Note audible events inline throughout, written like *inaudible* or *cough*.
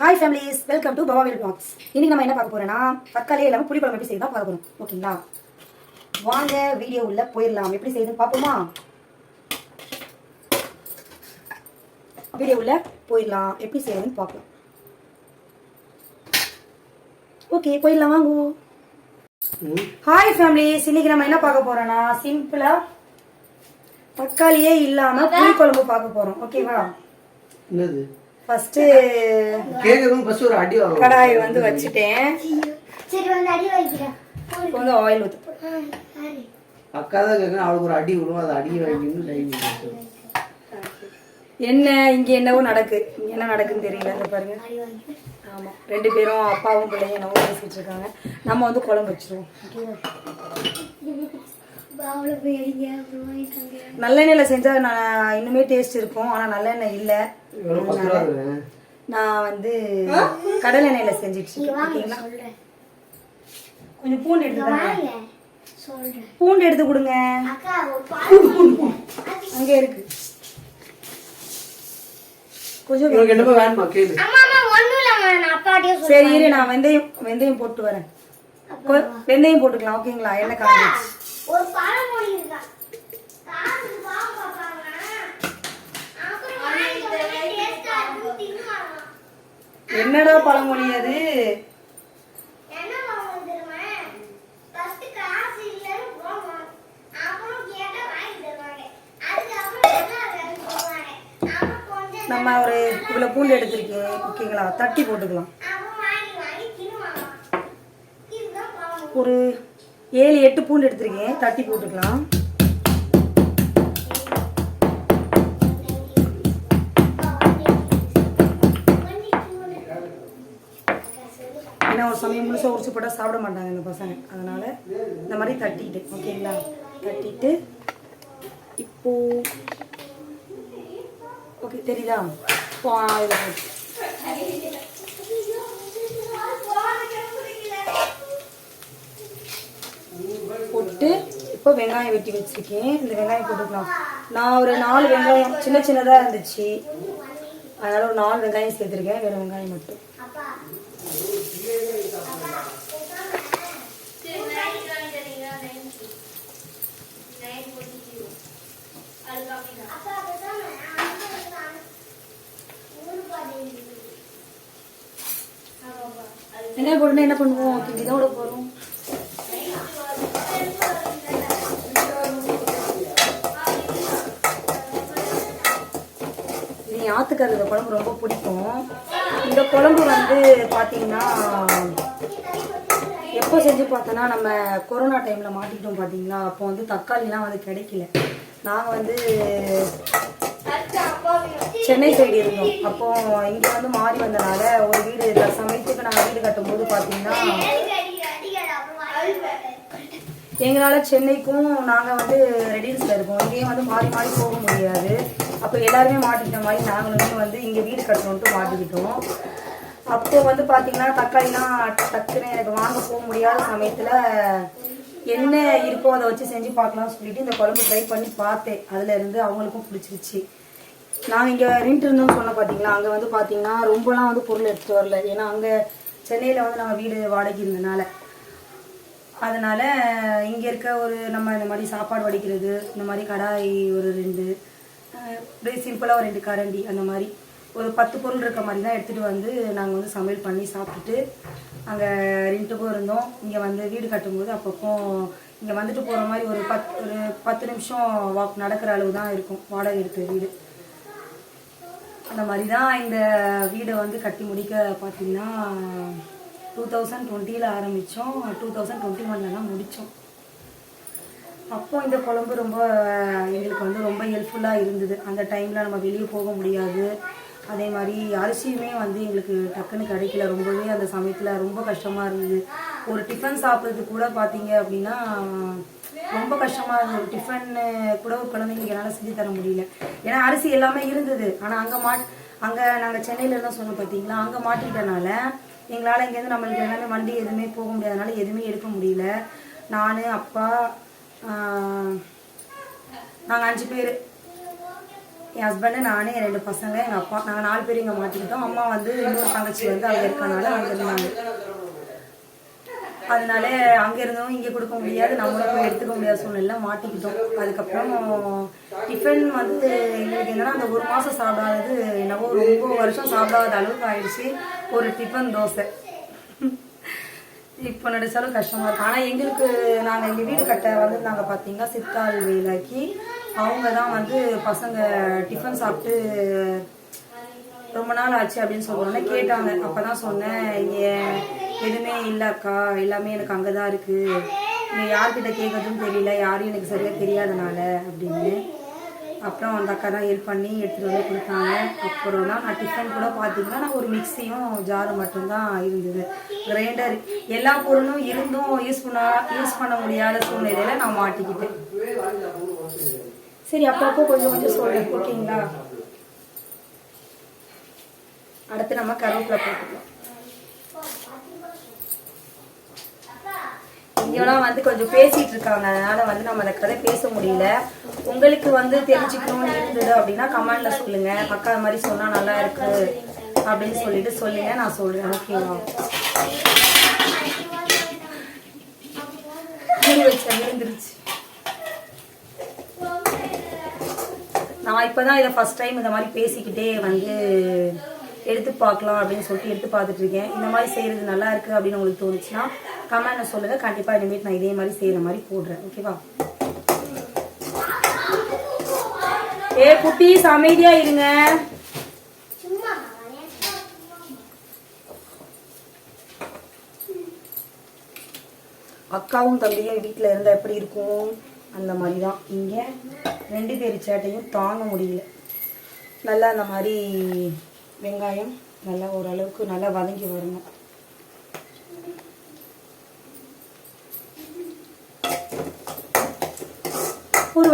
Hi families welcome to பவாவில் blocks இன்னைக்கு நம்ம என்ன பார்க்க போறோம்னா தக்காளி இல்லாமல் புளி குழம்பு எப்படி செய்யலாம் பார்க்க போறோம். ஓகேங்களா? வாங்க வீடியோ உள்ள போயிடலாம் எப்படி செய்யுதுன்னு பார்ப்போமா? வீடியோ உள்ள போயிடலாம் எப்படி செய்யுதுன்னு பார்ப்போம். ஓகே போயிடலாம் வாங்க. ஹாய் ஃபேமிலிஸ் இன்னைக்கு நம்ம என்ன பார்க்க போறோம்னா சிம்பிளா தக்காளியே இல்லாம புளி குழம்பு பார்க்க போறோம். ஓகேவா? என்னது? ஃபர்ஸ்ட் கேட்கறதும் பஸ் ஒரு அடி வாங்கும் கடாய் வந்து வச்சுட்டேன். சரி வந்து அடி வைக்கிறேன் இப்போ வந்து ஆயில் ஊத்து. அக்கா தான் கேட்கணும் அவளுக்கு ஒரு அடி விடும் அதை அடி வாங்கின்னு டைம் என்ன இங்க என்னவோ நடக்கு. இங்க என்ன நடக்குன்னு தெரியல. இந்த பாருங்க. அடி வாங்கிக்கிறேன். ஆமா. ரெண்டு பேரும் அப்பாவும் பிள்ளையும் என்னவோ பேசிட்டு இருக்காங்க. நம்ம வந்து குழம்பு வச்சிருவோம். நல்லெண்ணெயில செஞ்சா நான் இன்னுமே டேஸ்ட் இருக்கும். ஆனா நல்லெண்ணெய் இல்ல. நான் வந்து கடல் எண்ணெயில செஞ்சுட்டு கொஞ்சம் பூண்டு எடுத்து தாங்க வாங்க சொல்றேன். பூண்டு எடுத்து கொடுங்க. அக்கா ஒரு பால் *laughs* அங்க இருக்கு. கொஞ்சம் சரி இரு நான் வெந்தயம் வெந்தயம் போட்டு வரேன். வெந்தயம் போட்டுக்கலாம். ஓகேங்களா? எண்ணெய் காஞ்சிச்சு ஒரு பழமொழி இருக்கா காசு பாவம் பார்ப்பாங்க. அப்புறம் வாங்கிட்டு வந்து டேஸ்டா இருக்கும் தின்னுவாங்க என்னடா பழமொழி அது? நம்ம ஒரு இவ்வளோ பூண்டு எடுத்திருக்கேன் ஓகேங்களா? தட்டி போட்டுக்கலாம். ஒரு ஏழு எட்டு பூண்டு எடுத்திருக்கேன். தட்டி போட்டுக்கலாம். ஏன்னா ஒரு சமயம் முழுசாக உரிச்சு போட்டால் சாப்பிட மாட்டாங்க இந்த பசங்க. அதனால் இந்த மாதிரி தட்டிட்டு ஓகேங்களா? தட்டிட்டு இப்போ ஓகே தெரியுதா? இப்போ இதில் போட்டு போட்டு இப்போ வெங்காயம் வெட்டி வச்சிருக்கேன். இந்த வெங்காயம் போட்டுக்கலாம். நான் ஒரு நாலு வெங்காயம் சின்ன சின்னதாக இருந்துச்சு. அதனால ஒரு நாலு வெங்காயம் சேர்த்துருக்கேன். வேறு வெங்காயம் மட்டும். வெங்காயம் போட்டுனா என்ன பண்ணுவோம்? கிண்டி தான் விட போகிறோம் என் ஆத்துக்காரர் இந்த குழம்பு ரொம்ப பிடிக்கும். இந்த குழம்பு வந்து பார்த்தீங்கன்னா எப்போ செஞ்சு பார்த்தோன்னா நம்ம கொரோனா டைமில் மாட்டிக்கிட்டோம் பார்த்தீங்களா அப்போ வந்து தக்காளிலாம் வந்து கிடைக்கல. நாங்கள் வந்து சென்னை சைடு இருந்தோம். அப்போ இங்கே வந்து மாறி வந்தனால ஒரு வீடு சமயத்துக்கு நாங்கள் வீடு கட்டும்போது பார்த்தீங்கன்னா எங்களால் சென்னைக்கும் நாங்கள் வந்து ரெடியூஸில் இருக்கோம் இங்கேயும் வந்து மாறி மாறி போக முடியாது. அப்போ எல்லாருமே மாட்டிக்கிட்ட மாதிரி நாங்களுமே வந்து இங்கே வீடு கட்டணுன்ட்டு மாட்டிக்கிட்டோம். அப்போ வந்து பார்த்தீங்கன்னா தக்காளிலாம் டக்குன்னு எனக்கு வாங்க போக முடியாத சமயத்தில் என்ன இருக்கோ அதை வச்சு செஞ்சு பார்க்கலாம்னு சொல்லிட்டு இந்த குழம்பு ட்ரை பண்ணி பார்த்தேன். அதில் இருந்து அவங்களுக்கும் பிடிச்சிருச்சு. நான் இங்கே ரெண்ட் இருந்தோம்னு சொன்ன பார்த்தீங்களா அங்கே வந்து பார்த்தீங்கன்னா ரொம்பலாம் வந்து பொருள் எடுத்துகிட்டு வரல. ஏன்னா அங்கே சென்னையில் வந்து நாங்கள் வீடு வாடகை இருந்தனால. அதனால் இங்கே இருக்க ஒரு நம்ம இந்த மாதிரி சாப்பாடு வடிக்கிறது இந்த மாதிரி கடாய் ஒரு ரெண்டு அப்படியே சிம்பிளாக ஒரு ரெண்டு கரண்டி அந்த மாதிரி. ஒரு பத்து பொருள் இருக்க மாதிரி தான் எடுத்துகிட்டு வந்து நாங்கள் வந்து சமையல் பண்ணி சாப்பிட்டுட்டு அங்கே ரெண்டுக்கும் இருந்தோம். இங்கே வந்து வீடு கட்டும்போது அப்பப்போ இங்கே வந்துட்டு போகிற மாதிரி ஒரு பத் ஒரு பத்து நிமிஷம் வாக் நடக்கிற அளவு தான் இருக்கும். வாடகை எடுத்த வீடு. அந்த மாதிரி தான் இந்த வீடை வந்து கட்டி முடிக்க பார்த்தீங்கன்னா டூ தௌசண்ட் டுவெண்ட்டியில் ஆரம்பித்தோம் டூ தௌசண்ட் டுவெண்ட்டி ஒனில் தான் முடித்தோம் அப்போ இந்த குழம்பு ரொம்ப எங்களுக்கு வந்து ரொம்ப ஹெல்ப்ஃபுல்லாக இருந்தது. அந்த டைமில் நம்ம வெளியே போக முடியாது. அதே மாதிரி அரிசியுமே வந்து எங்களுக்கு டக்குன்னு கிடைக்கல. ரொம்பவே அந்த சமயத்தில் ரொம்ப கஷ்டமாக இருந்தது. ஒரு டிஃபன் சாப்பிட்றதுக்கு கூட பார்த்தீங்க அப்படின்னா ரொம்ப கஷ்டமாக இருந்தது. ஒரு டிஃபன் கூட ஒரு குழந்தைங்களுக்கு என்னால் செஞ்சு தர முடியல. ஏன்னா அரிசி எல்லாமே இருந்தது. ஆனால் அங்கே மாட் அங்கே நாங்கள் சென்னையில் இருந்தால் சொன்னோம் பார்த்தீங்களா அங்கே மாட்டிக்கிட்டனால எங்களால் இங்கேருந்து நம்மளுக்கு எல்லாமே வண்டி எதுவுமே போக முடியாதனால எதுவுமே எடுக்க முடியல. நான் அப்பா நாங்கள் அஞ்சு பேர். என் ஹஸ்பண்டு நானே என் ரெண்டு பசங்க எங்கள் அப்பா. நாங்கள் நாலு பேர் இங்கே மாட்டிக்கிட்டோம். அம்மா வந்து இன்னொரு தங்கச்சி வந்து அங்கே இருக்கனால அங்கே இருந்தாங்க. அதனால அங்கே இருந்தவங்க இங்கே கொடுக்க முடியாது. நம்மளும் எடுத்துக்க முடியாத சூழ்நிலை மாட்டிக்கிட்டோம். அதுக்கப்புறம் டிஃபன் வந்து எங்களுக்கு என்னன்னா அந்த ஒரு மாதம் சாப்பிடாதது என்னவோ ரொம்ப வருஷம் சாப்பிடாத அளவுக்கு ஆயிடுச்சு. ஒரு டிஃபன் தோசை. இப்போ நடிச்சாலும் கஷ்டமா இருக்கும் ஆனால் எங்களுக்கு நாங்கள் எங்கள் வீடு கட்ட வந்திருந்தாங்க பார்த்தீங்கன்னா சித்தாள் வேலைக்கு. அவங்க தான் வந்து பசங்க டிஃபன் சாப்பிட்டு ரொம்ப நாள் ஆச்சு அப்படின்னு சொல்லுவாங்க கேட்டாங்க. அப்போ தான் சொன்னேன் இங்கே எதுவுமே இல்லைக்கா எல்லாமே எனக்கு அங்கதான் இருக்குது நீங்கள் யார்கிட்ட கேட்கறதுன்னு தெரியல. யாரும் எனக்கு சரியாக தெரியாதனால அப்படின்னு. அப்புறம் அந்த அக்கா தான் ஹெல்ப் பண்ணி எடுத்துகிட்டு வந்து கொடுத்தாங்க. அப்புறம் தான் நான் டிஃபன் கூட பார்த்தீங்கன்னா நான் ஒரு மிக்சியும் ஜாரும் மட்டும்தான் இருந்தது. கிரைண்டர் எல்லா பொருளும் இருந்தும் யூஸ் பண்ண யூஸ் பண்ண முடியாத சூழ்நிலையில் நான் மாட்டிக்கிட்டேன். சரி அப்பப்போ கொஞ்சம் கொஞ்சம் சொல்கிறேன் ஓகேங்களா? அடுத்து நம்ம கருவேப்பிலை போட்டுக்கலாம். இவெல்லாம் வந்து கொஞ்சம் பேசிட்டு இருக்காங்க அதனால வந்து நம்ம அந்த கதை பேச முடியல. உங்களுக்கு வந்து தெரிஞ்சுக்கணும்னு இருந்தது அப்படின்னா கமெண்ட்ல சொல்லுங்க. அக்கா மாதிரி சொன்னா நல்லா இருக்கு அப்படின்னு சொல்லிட்டு சொல்லுங்க. நான் சொல்றேன். ஓகேவா? இருந்துருச்சு நான் இப்பதான் இதை ஃபர்ஸ்ட் டைம் இந்த மாதிரி பேசிக்கிட்டே வந்து எடுத்து பார்க்கலாம் அப்படின்னு சொல்லிட்டு எடுத்து பார்த்துட்டு இருக்கேன். இந்த மாதிரி செய்யறது நல்லா இருக்கு அப்படின்னு உங்களுக்கு தோணுச்சுன்னா கமெண்ட்ல சொல்லுங்க. கண்டிப்பா இனிமேல் நான் இதே மாதிரி செய்யற மாதிரி போடுறேன். ஓகேவா ஏ குட்டீஸ் அமைதியா இருங்க. அக்காவும் தம்பியும் வீட்டில் இருந்தால் எப்படி இருக்கும்? அந்த மாதிரி தான் இங்கே ரெண்டு பேர் சேட்டையும் தாங்க முடியல. நல்லா அந்த மாதிரி வெங்காயம் நல்லா ஓரளவுக்கு நல்லா வதங்கி வரணும்.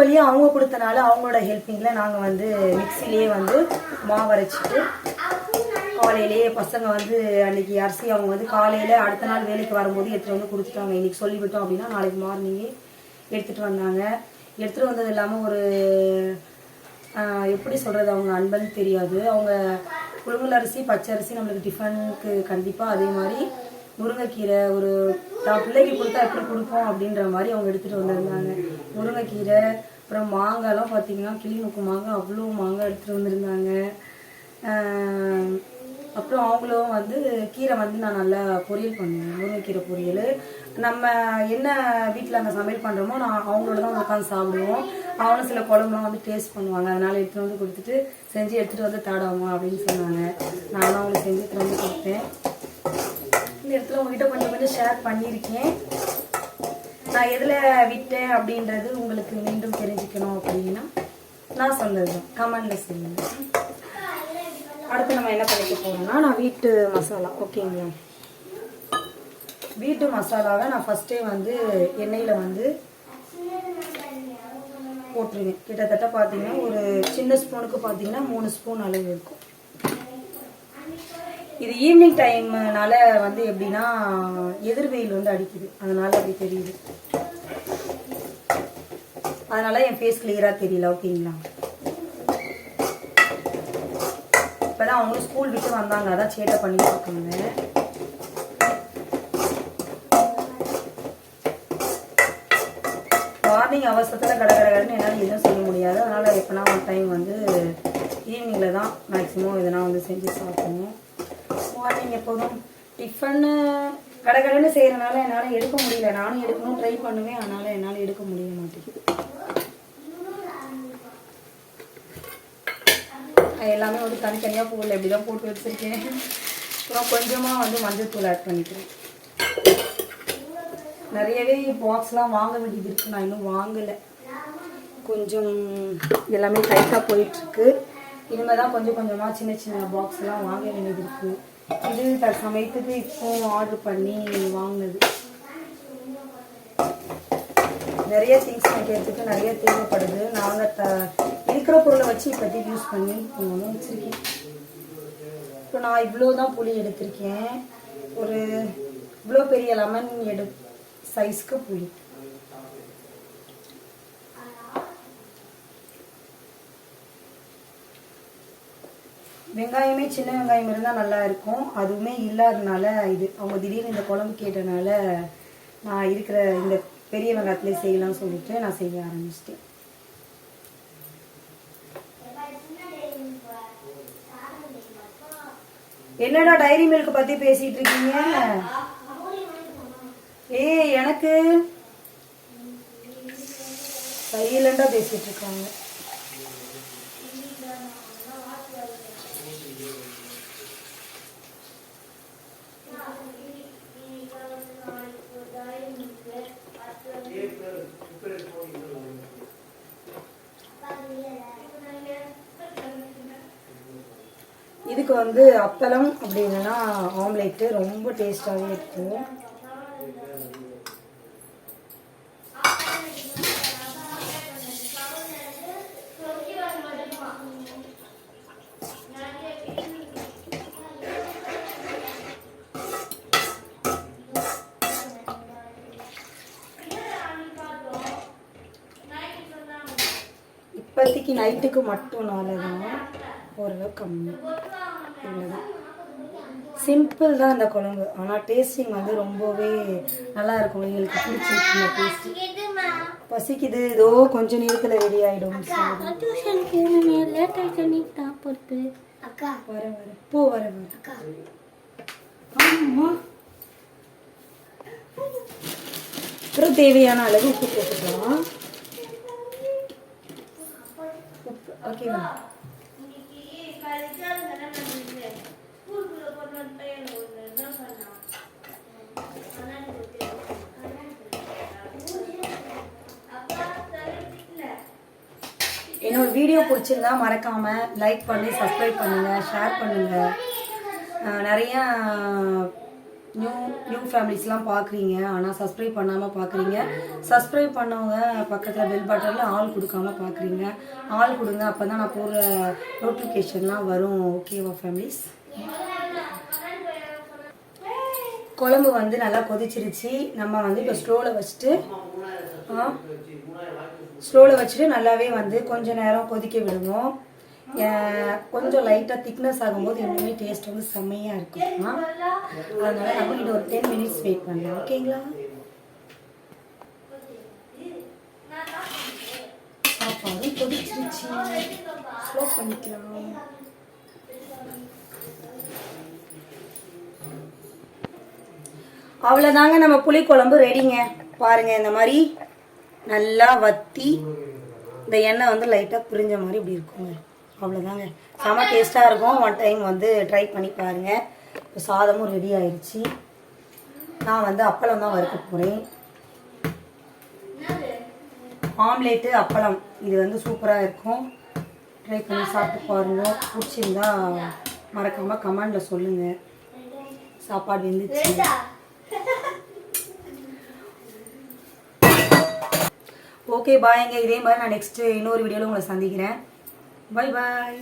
வழியாக அவங்க கொடுத்தனால அவங்களோட ஹெல்ப்பிங்கில் நாங்கள் வந்து மிக்சிலேயே வந்து மாவு அரைச்சிட்டு காலையிலேயே பசங்க வந்து அன்னைக்கு அரிசி அவங்க வந்து காலையில் அடுத்த நாள் வேலைக்கு வரும்போது எடுத்துகிட்டு வந்து கொடுத்துட்டாங்க. இன்னைக்கு சொல்லிவிட்டோம் அப்படின்னா நாளைக்கு மார்னிங்கே எடுத்துகிட்டு வந்தாங்க. எடுத்துகிட்டு வந்தது இல்லாமல் ஒரு எப்படி சொல்கிறது அவங்க அன்பன்னு தெரியாது. அவங்க புழுங்கல் அரிசி பச்சை அரிசி நம்மளுக்கு டிஃபனுக்கு கண்டிப்பாக அதே மாதிரி முருங்கைக்கீரை ஒரு தான் பிள்ளைக்கு கொடுத்தா எப்படி கொடுப்போம் அப்படின்ற மாதிரி அவங்க எடுத்துட்டு வந்திருந்தாங்க. முருங்கைக்கீரை அப்புறம் மாங்காய்லாம் பார்த்தீங்கன்னா கிளிமுக்கு மாங்காய் அவ்வளோ மாங்காய் எடுத்துட்டு வந்திருந்தாங்க. அப்புறம் அவங்களும் வந்து கீரை வந்து நான் நல்லா பொரியல் பண்ணுவேன் முருங்கைக்கீரை பொரியல். நம்ம என்ன வீட்டில் அங்கே சமையல் பண்ணுறோமோ நான் அவங்களோட தான் உட்காந்து சாப்பிடுவோம். அவனும் சில குழம்புலாம் வந்து டேஸ்ட் பண்ணுவாங்க அதனால எடுத்துகிட்டு வந்து கொடுத்துட்டு செஞ்சு எடுத்துகிட்டு வந்து தாடாமா அப்படின்னு சொன்னாங்க. நானும் அவங்களுக்கு செஞ்சு எடுத்துட்டு வந்து கொடுத்தேன். இந்த இடத்துல உங்ககிட்ட கொஞ்சம் கொஞ்சம் ஷேர் பண்ணியிருக்கேன். நான் எதில் விட்டேன் அப்படின்றது உங்களுக்கு மீண்டும் தெரிஞ்சுக்கணும் அப்படின்னா நான் சொன்னது தான் கமெண்டில் சொல்லுங்க. அடுத்து நம்ம என்ன பண்ணிக்க போறோம்னா நான் வீட்டு மசாலா. ஓகேங்களா? வீட்டு மசாலாவை நான் ஃபஸ்ட்டே வந்து எண்ணெயில் வந்து போட்டுருவேன். கிட்டத்தட்ட பார்த்தீங்கன்னா ஒரு சின்ன ஸ்பூனுக்கு பார்த்தீங்கன்னா மூணு ஸ்பூன் அளவு இருக்கும். இது ஈவினிங் டைம்னால வந்து எப்படின்னா எதிர்வெயில் வந்து அடிக்குது. அதனால அப்படி தெரியுது. அதனால என் ஃபேஸ் கிளியராக தெரியல ஓகேங்களா? இப்போதான் அவங்களும் ஸ்கூல் விட்டு வந்தாங்க. அதான் சேட்டை பண்ணிட்டு இருக்காங்க. மார்னிங் அவசரத்தில் கட கட கடன்னு என்னால் எதுவும் செய்ய முடியாது. அதனால் எப்போனா ஒரு டைம் வந்து ஈவினிங்கில் தான் மேக்ஸிமம் இதெல்லாம் வந்து செஞ்சு சாப்பிடுவோம். மார்னிங் எப்போதும் டிஃபன்னு கடகடன்னு செய்கிறனால என்னால் எடுக்க முடியல. நானும் எடுக்கணும் ட்ரை பண்ணுவேன். அதனால் என்னால் எடுக்க முடிய மாட்டேங்குது. எல்லாமே வந்து தனித்தனியாக போடல இப்படி தான் போட்டு வச்சுருக்கேன். அப்புறம் கொஞ்சமாக வந்து மஞ்சள் தூள் ஆட் பண்ணிக்கிறேன். நிறையவே பாக்ஸ்லாம் வாங்க வேண்டியது இருக்கு. நான் இன்னும் வாங்கலை. கொஞ்சம் எல்லாமே டைட்டாக போயிட்டுருக்கு இனிமேல் தான் கொஞ்சம் கொஞ்சமாக சின்ன சின்ன பாக்ஸ்லாம் வாங்க வேண்டியது இருக்குது இது தற்சமயத்துக்கு சமயத்துக்கு இப்போ ஆர்டர் பண்ணி வாங்கினது. நிறைய திங்ஸ் வைக்கிறதுக்கு நிறைய தேவைப்படுது. நாங்கள் த இருக்கிற பொருளை வச்சு இப்போதைக்கு யூஸ் பண்ணி போகணும் வச்சுருக்கேன். இப்போ நான் இவ்வளோ தான் புளி எடுத்திருக்கேன். ஒரு இவ்வளோ பெரிய லெமன் எடு சைஸ்க்கு புளி. வெங்காயமே சின்ன வெங்காயம் இருந்தால் நல்லா இருக்கும். அதுவுமே இல்லாதனால இது அவங்க திடீர்னு இந்த குழம்பு கேட்டனால நான் இருக்கிற இந்த பெரிய வெங்காயத்துலேயே செய்யலாம்னு சொல்லிட்டு நான் செய்ய ஆரம்பிச்சிட்டேன். என்னடா டைரி மில்க் பத்தி பேசிட்டு இருக்கீங்க? ஏய் எனக்கு? சைலண்டா பேசிட்டு இருக்காங்க. இதுக்கு வந்து அப்பளம் அப்படி இல்லைன்னா ஆம்லேட்டு ரொம்ப டேஸ்டாகவே இருக்கும். இப்போதைக்கு நைட்டுக்கு மட்டும்னால தான். ஓரளவு கம்மி. இவ்வளோதான் சிம்பிள் தான் இந்த குழம்பு. ஆனால் டேஸ்டிங் வந்து ரொம்பவே நல்லா இருக்கும். எங்களுக்கு பிடிச்சிருக்கு டேஸ்ட் பசிக்குது. ஏதோ கொஞ்ச நேரத்தில் ரெடி ஆகிடும் அக்கா வர வர. போ வர வர. அக்கா. அப்புறம் தேவையான அளவு உப்பு போட்டுக்கலாம். உப்பு ஓகேவா என்னோட வீடியோ பிடிச்சிருந்தா மறக்காம லைக் பண்ணி சப்ஸ்கிரைப் பண்ணுங்க ஷேர் பண்ணுங்க. நிறையா நிறைய நியூ நியூ ஃபேமிலிஸ்லாம் பார்க்குறீங்க. ஆனால் சப்ஸ்கிரைப் பண்ணாமல் பார்க்குறீங்க. சப்ஸ்கிரைப் பண்ணவங்க பக்கத்தில் பெல் பட்டனில் ஆள் கொடுக்காம பார்க்குறீங்க. ஆள் கொடுங்க அப்போ தான் நான் போடுற நோட்டிஃபிகேஷன்லாம் வரும். ஓகேவா ஃபேமிலிஸ் குழம்பு வந்து நல்லா கொதிச்சிருச்சு. நம்ம வந்து இப்போ ஸ்லோவில் வச்சுட்டு ஆ ஸ்லோவில் வச்சுட்டு நல்லாவே வந்து கொஞ்ச நேரம் கொதிக்க விடுவோம் கொஞ்சம் லைட்டாக திக்னஸ் ஆகும்போது இன்னுமே டேஸ்ட் வந்து செம்மையாக இருக்கும்? அதனால் அதனால நம்ம இன்னும் ஒரு டென் மினிட்ஸ் வெயிட் பண்ணலாம். ஓகேங்களா சாப்பாடு கொதிச்சிருச்சு. ஸ்லோ பண்ணிக்கலாம். அவ்வளோதாங்க நம்ம புளிக்குழம்பு ரெடிங்க பாருங்க இந்த மாதிரி. நல்லா வத்தி இந்த எண்ணெய் வந்து லைட்டாக பிரிஞ்ச மாதிரி இப்படி இருக்குங்க. அவ்வளோதாங்க செம டேஸ்ட்டாக இருக்கும். ஒன் டைம் வந்து ட்ரை பண்ணி பாருங்கள் இப்போ சாதமும் ரெடி ஆயிடுச்சு நான் வந்து அப்பளம் தான் வறுக்க போகிறேன் ஆம்லேட்டு அப்பளம். இது வந்து சூப்பராக இருக்கும். ட்ரை பண்ணி சாப்பிட்டு பாருங்கள் பிடிச்சிருந்தா மறக்காமல் கமெண்டில் சொல்லுங்கள் சாப்பாடு வெந்துச்சு. ஓகே பாய்ங்க இதே மாதிரி நான் நெக்ஸ்ட் இன்னொரு வீடியோவில் உங்களை சந்திக்கிறேன். Bye bye